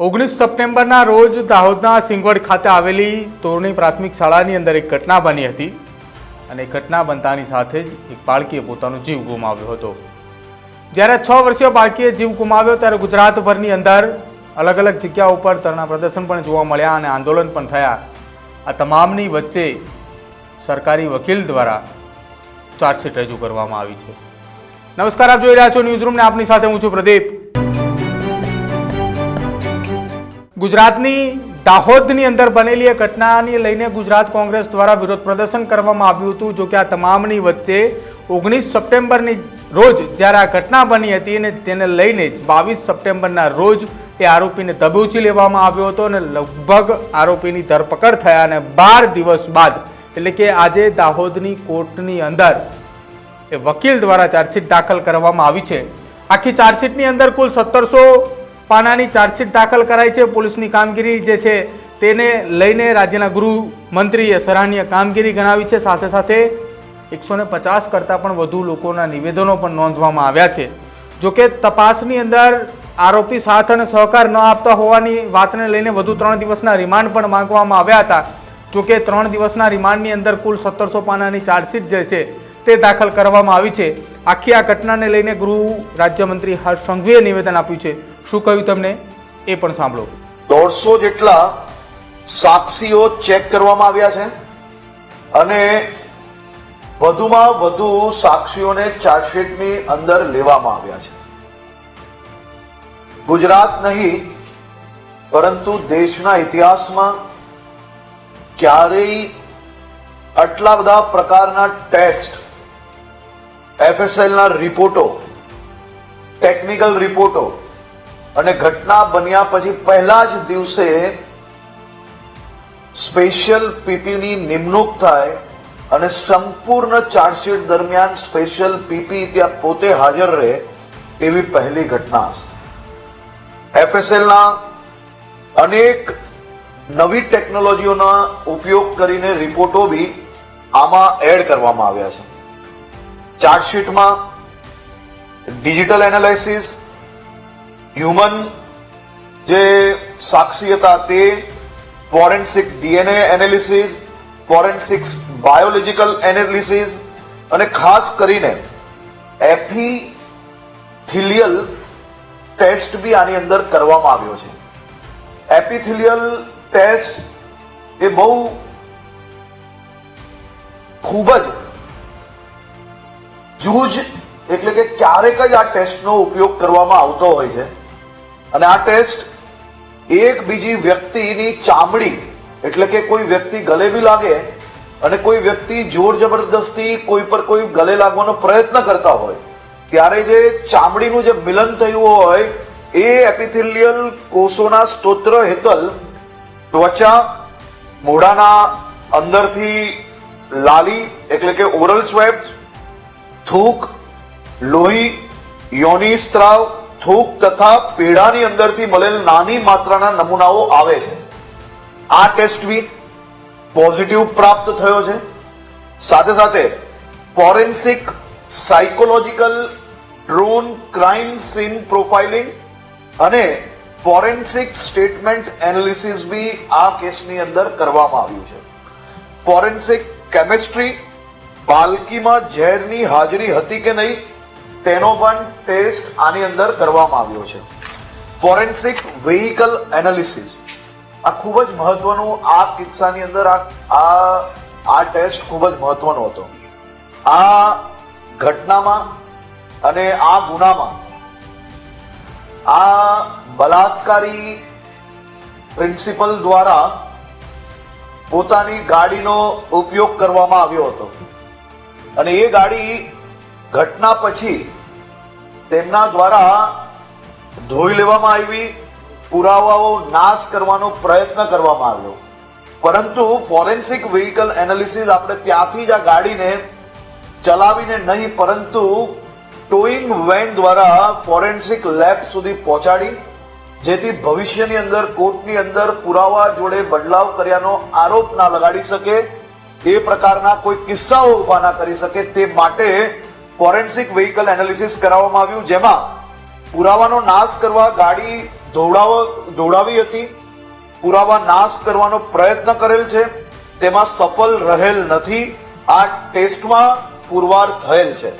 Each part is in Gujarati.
ઓગણીસ સપ્ટેમ્બરના રોજ દાહોદના સિંગવડ ખાતે આવેલી તોરણી પ્રાથમિક શાળાની અંદર એક ઘટના બની હતી અને ઘટના બનતાની સાથે જ એક બાળકીએ પોતાનો જીવ ગુમાવ્યો હતો. જ્યારે છ વર્ષીય બાળકીએ જીવ ગુમાવ્યો ત્યારે ગુજરાતભરની અંદર અલગ અલગ જગ્યાઓ ઉપર ધરણા પ્રદર્શન પણ જોવા મળ્યા અને આંદોલન પણ થયા. આ તમામની વચ્ચે સરકારી વકીલ દ્વારા ચાર્જશીટ રજૂ કરવામાં આવી છે. નમસ્કાર, આપ જોઈ રહ્યા છો ન્યૂઝ રૂમને. આપની સાથે હું છું પ્રદીપ. ગુજરાતની દાહોદની અંદર બનેલી એ ઘટનાને લઈને ગુજરાત કોંગ્રેસ દ્વારા વિરોધ પ્રદર્શન કરવામાં આવ્યું હતું, જો કે આ તમામની વચ્ચે ઓગણીસ સપ્ટેમ્બરની રોજ જ્યારે આ ઘટના બની હતી અને તેને લઈને જ બાવીસ સપ્ટેમ્બરના રોજ એ આરોપીને દબોચી લેવામાં આવ્યો હતો અને લગભગ આરોપીની ધરપકડ થયા અને બાર દિવસ બાદ, એટલે કે આજે દાહોદની કોર્ટની અંદર એ વકીલ દ્વારા ચાર્જશીટ દાખલ કરવામાં આવી છે. આખી ચાર્જશીટની અંદર કુલ સત્તરસો પાનાની ચાર્જશીટ દાખલ કરાઈ છે. પોલીસની કામગીરી જે છે તેને લઈને રાજ્યના ગૃહમંત્રીએ સરાહનીય કામગીરી ગણાવી છે. સાથે સાથે એકસો ને પચાસ કરતાં પણ વધુ લોકોના નિવેદનો પણ નોંધવામાં આવ્યા છે. જોકે તપાસની અંદર આરોપી સાથ અને સહકાર ન આપતા હોવાની વાતને લઈને વધુ ત્રણ દિવસના રિમાન્ડ પણ માંગવામાં આવ્યા હતા. જોકે ત્રણ દિવસના રિમાન્ડની અંદર કુલ સત્તરસો પાનાની ચાર્જશીટ જે છે તે દાખલ કરવામાં આવી છે. આખી આ ઘટનાને લઈને ગૃહ રાજ્યમંત્રી હર્ષ સંઘવીએ નિવેદન આપ્યું છે. શું કહ્યું તમને? એ પણ સાંભળો. દોઢસો જેટલા સાક્ષીઓ ચેક કરવામાં આવ્યા છે અને વધુમાં વધુ સાક્ષીઓને ચાર્જશીટની અંદર લેવામાં આવ્યા છે. ગુજરાત નહીં, પરંતુ દેશના ઇતિહાસમાં ક્યારેય આટલા બધા પ્રકારના ટેસ્ટ, એફએસએલના રિપોર્ટો, ટેકનિકલ રિપોર્ટો અને ઘટના બન્યા પછી પહેલા જ દિવસે સ્પેશિયલ પીપીની નિમણૂક થાય અને સંપૂર્ણ ચાર્જશીટ દરમિયાન સ્પેશિયલ પીપી ત્યાં પોતે હાજર રહે એવી પહેલી ઘટના હશે. એફએસએલના અનેક નવી ટેકનોલોજીઓના ઉપયોગ કરીને રિપોર્ટો બી આમાં એડ કરવામાં આવ્યા છે. ચાર્જશીટમાં ડિજિટલ એનાલિસિસ હ્યુમન જે સાક્ષી હતા તે forensic DNA analysis forensic biological analysis અને ખાસ કરીને એપિથિલિયલ ટેસ્ટ બી આની અંદર કરવામાં આવ્યો છે. એપિથિલિયલ ટેસ્ટ એ બહુ ખૂબ જ જૂજ એટલે કે ક્યારેક જ આ ટેસ્ટનો ઉપયોગ કરવામાં આવતો હોય છે. અને આ ટેસ્ટ એક બીજી વ્યક્તિની ચામડી, એટલે કે કોઈ વ્યક્તિ ગલે બી લાગે અને કોઈ વ્યક્તિ જોર જબરદસ્તી કોઈ પર કોઈ ગલે લાગવાનો પ્રયત્ન કરતા હોય, ત્યારે જે ચામડીનું જે મિલન થયું હોય, એ એપિથેલિયલ કોષોના સ્તોત્ર હેતલ ત્વચા મોઢાના અંદરથી લાલી, એટલે કે ઓરલ સ્વેબ, થૂક, લોહી, યોની સ્ત્રાવ થૂક તથા પીડાની અંદરથી મળેલ નાની માત્રાના નમૂનાઓ આવે છે. આ ટેસ્ટ બી પોઝિટિવ પ્રાપ્ત થયો છે. સાથે સાથે forensic psychological drone crime scene profiling અને ફોરેન્સિક સ્ટેટમેન્ટ એનાલિસિસ બી આ કેસની અંદર કરવામાં આવ્યું છે. ફોરેન્સિક કેમેસ્ટ્રી, બાલકીમાં ઝેરની હાજરી હતી કે નહીં તેનો પણ ટેસ્ટ આની અંદર કરવામાં આવ્યો છે. ફોરેન્સિક વેહિકલ એનાલિસિસ આ ખૂબ જ મહત્વનું, આ કિસ્સાની અંદર આ આ આ ટેસ્ટ ખૂબ જ મહત્વનો હતો. આ ઘટનામાં અને આ ગુનામાં, આ બલાત્કારી પ્રિન્સિપલ દ્વારા પોતાની ગાડીનો ઉપયોગ કરવામાં આવ્યો હતો. અને એ ગાડી ઘટના પછી તેમના દ્વારા ધોઈ લેવામાં આવી, પુરાવાઓ નાશ કરવાનો પ્રયત્ન કરવામાં આવ્યો. પરંતુ ફોરેન્સિક વ્હીકલ એનાલિસિસ આપણે ત્યાંથી જ આ ગાડીને ચલાવીને નહીં, પરંતુ ટોઈંગ વેન દ્વારા ફોરેન્સિક લેબ સુધી પહોંચાડી, જેથી ભવિષ્યની અંદર, કોર્ટની અંદર પુરાવા જોડે બદલાવ કર્યાનો આરોપ ના લગાડી શકે, એ પ્રકારના કોઈ કિસ્સાઓ ઊભા ના કરી શકે, તે માટે ફોરેન્સિક વ્હીકલ એનાલિસિસ કરાવવામાં આવ્યું, જેમાં પુરાવાનો નાશ કરવા ગાડી દોડાવ હતી. પુરાવા નાશ કરવાનો પ્રયત્ન કરેલ છે. તેમાં સફળ રહેલ નથી. આ ટેસ્ટમાં પુરવાર થયેલ છે.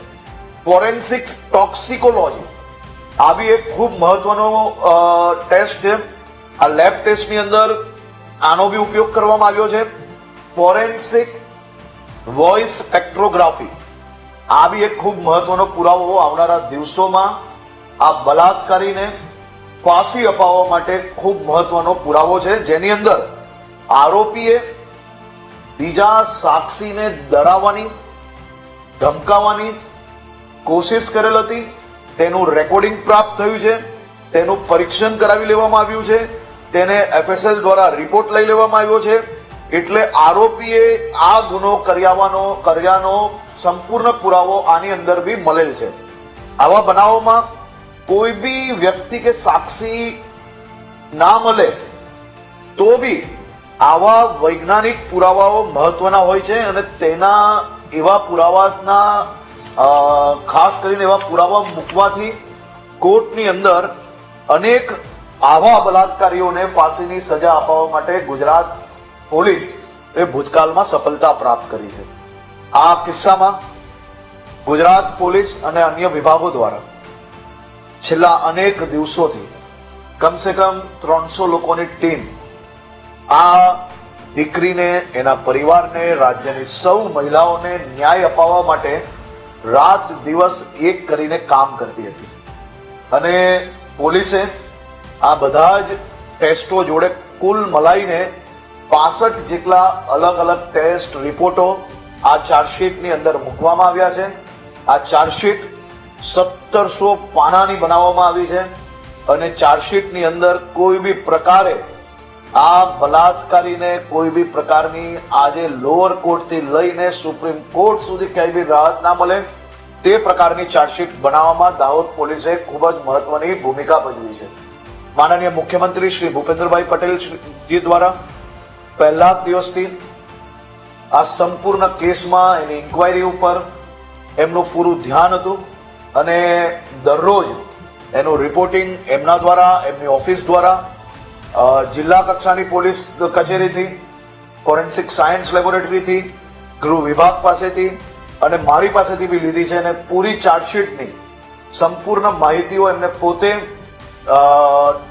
Forensic toxicology. આવી એક ખૂબ મહત્વનો ટેસ્ટ છે. આ લેબ ટેસ્ટની અંદર આનો બી ઉપયોગ કરવામાં આવ્યો છે. Forensic voice spectrography. આ બી એક ખૂબ મહત્વનો પુરાવો આવનારા દિવસોમાં આ બલાત્કારીને ફાંસી અપાવવા માટે ખૂબ મહત્વનો પુરાવો છે. જેની અંદર આરોપીએ બીજા સાક્ષીને ડરાવવાની, ધમકાવવાની કોશિશ કરેલ હતી. તેનું રેકોર્ડિંગ પ્રાપ્ત થયું છે. તેનું પરીક્ષણ કરાવી લેવામાં આવ્યું છે. તેને એફએસએલ દ્વારા રિપોર્ટ લઈ લેવામાં આવ્યો છે. એટલે આરોપીએ આ ગુનો કર્યાવાનો, કર્યાનો સંપૂર્ણ પુરાવો આની અંદર બી મળેલ છે. આવા બનાવોમાં કોઈ બી વ્યક્તિ કે સાક્ષી ના મળે તો બી આવા વૈજ્ઞાનિક પુરાવાઓ મહત્વના હોય છે અને તેના એવા પુરાવાના ખાસ કરીને એવા પુરાવા મૂકવાથી કોર્ટની અંદર અનેક આવા બલાત્કારીઓને ફાંસીની સજા અપાવવા માટે ગુજરાત પોલીસ એ ભૂતકાળમાં સફળતા પ્રાપ્ત કરી છે. આ કિસ્સામાં ગુજરાત પોલીસ અને અન્ય વિભાગો દ્વારા છેલ્લા અનેક દિવસોથી કમસે કમ ત્રણસો લોકોની ટીમ આ દીકરીને, એના પરિવારને, રાજ્યની સૌ મહિલાઓને ન્યાય અપાવવા માટે રાત દિવસ એક કરીને કામ કરતી હતી. અને પોલીસે આ બધા જ ટેસ્ટો જોડે કુલ મલાઈને પાસઠ જેટલા અલગ અલગ ટેસ્ટ રિપોર્ટો આ ચાર્જશીટની અંદર મૂકવામાં આવ્યા છે. આ ચાર્જશીટ સત્તરસો પાનાની બનાવવામાં આવી છે અને ચાર્જશીટની અંદર કોઈ બી પ્રકારે આ બલાત્કારીને કોઈ બી પ્રકારની આજે લોઅર કોર્ટથી લઈને સુપ્રીમ કોર્ટ સુધી ક્યાંય બી રાહત ના મળે તે પ્રકારની ચાર્જશીટ બનાવવામાં દાહોદ પોલીસે ખૂબ જ મહત્વની ભૂમિકા ભજવી છે. માનનીય મુખ્યમંત્રી શ્રી ભૂપેન્દ્રભાઈ પટેલ જી દ્વારા પહેલા દિવસથી આ સંપૂર્ણ કેસમાં એની ઇન્કવાયરી ઉપર એમનું પૂરું ધ્યાન હતું અને દરરોજ એનું રિપોર્ટિંગ એમના દ્વારા, એમની ઓફિસ દ્વારા જિલ્લા કક્ષાની પોલીસ કચેરીથી ફોરેન્સિક સાયન્સ લેબોરેટરીથી ગૃહ વિભાગ પાસેથી અને મારી પાસેથી બી લીધી છે અને પૂરી ચાર્જશીટની સંપૂર્ણ માહિતીઓ એમને પોતે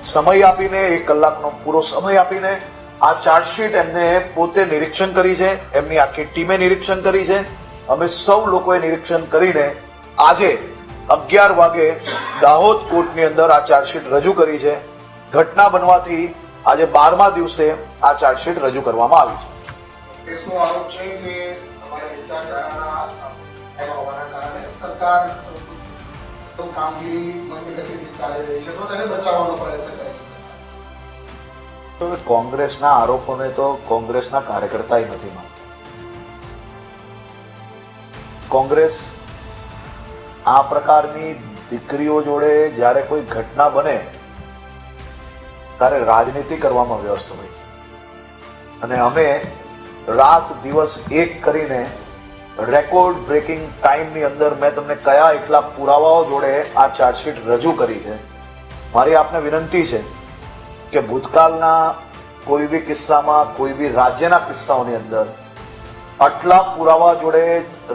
સમય આપીને, એક કલાકનો પૂરો સમય આપીને આ ચાર્જશીટ એમને પોતે નિરીક્ષણ કરી છે, એમની આખી ટીમે નિરીક્ષણ કરી છે. અમે સૌ લોકોએ નિરીક્ષણ કરીને આજે અગિયાર વાગે દાહોદ કોર્ટની અંદર આ ચાર્જશીટ રજૂ કરી છે. ઘટના બનવાથી આજે બારમા દિવસે આ ચાર્જશીટ રજૂ કરવામાં આવી છે. સરકાર કામગીરી મંદ ગતિથી ચાલી રહી છે. તો તેને બચાવવાનો પ્રયત્ન. તો હવે કોંગ્રેસના આરોપોને તો કોંગ્રેસના કાર્યકર્તાય નથી માનતા. કોંગ્રેસ આ પ્રકારની દીકરીઓ જોડે જ્યારે કોઈ ઘટના બને, ત્યારે રાજનીતિ કરવામાં વ્યસ્ત હોય છે. અને અમે રાત દિવસ એક કરીને રેકોર્ડ બ્રેકિંગ ટાઈમની અંદર મેં તમને કયા એટલા પુરાવાઓ જોડે આ ચાર્જશીટ રજૂ કરી છે, મારી આપને વિનંતી છે કે ભૂતકાળના કોઈ બી કિસ્સામાં, કોઈ બી રાજ્યના કિસ્સાઓની અંદર આટલા પુરાવા જોડે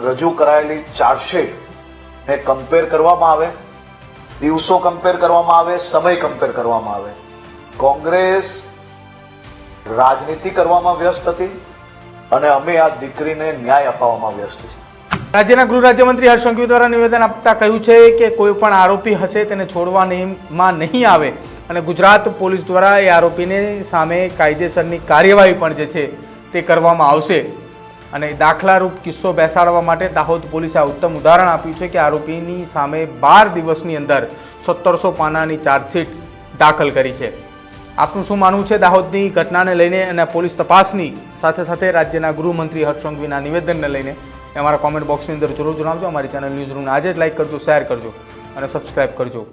રજૂ કરાયેલી ચાર્જશીટ ને કમ્પેર કરવામાં આવે, દિવસો કમ્પેર કરવામાં આવે, સમય કમ્પેર કરવામાં આવે. કોંગ્રેસ રાજનીતિ કરવામાં વ્યસ્ત હતી અને અમે આ દીકરીને ન્યાય અપાવવામાં વ્યસ્ત છીએ. રાજ્યના ગૃહ રાજ્યમંત્રી હર્ષ દ્વારા નિવેદન આપતા કહ્યું છે કે કોઈ પણ આરોપી હશે તેને છોડવામાં નહીં આવે. અને ગુજરાત પોલીસ દ્વારા એ આરોપીને સામે કાયદેસરની કાર્યવાહી પણ જે છે તે કરવામાં આવશે. અને દાખલારૂપ કિસ્સો બેસાડવા માટે દાહોદ પોલીસે આ ઉત્તમ ઉદાહરણ આપ્યું છે કે આરોપીની સામે બાર દિવસની અંદર સત્તરસો પાનાની ચાર્જશીટ દાખલ કરી છે. આપનું શું માનવું છે દાહોદની ઘટનાને લઈને અને પોલીસ તપાસની સાથે સાથે રાજ્યના ગૃહમંત્રી હર્ષસંઘવીના નિવેદનને લઈને? અમારા કોમેન્ટ બોક્સની અંદર જરૂર જણાવજો. અમારી ચેનલ ન્યૂઝ રૂમને આજે જ લાઈક કરજો, શેર કરજો અને સબસ્ક્રાઇબ કરજો.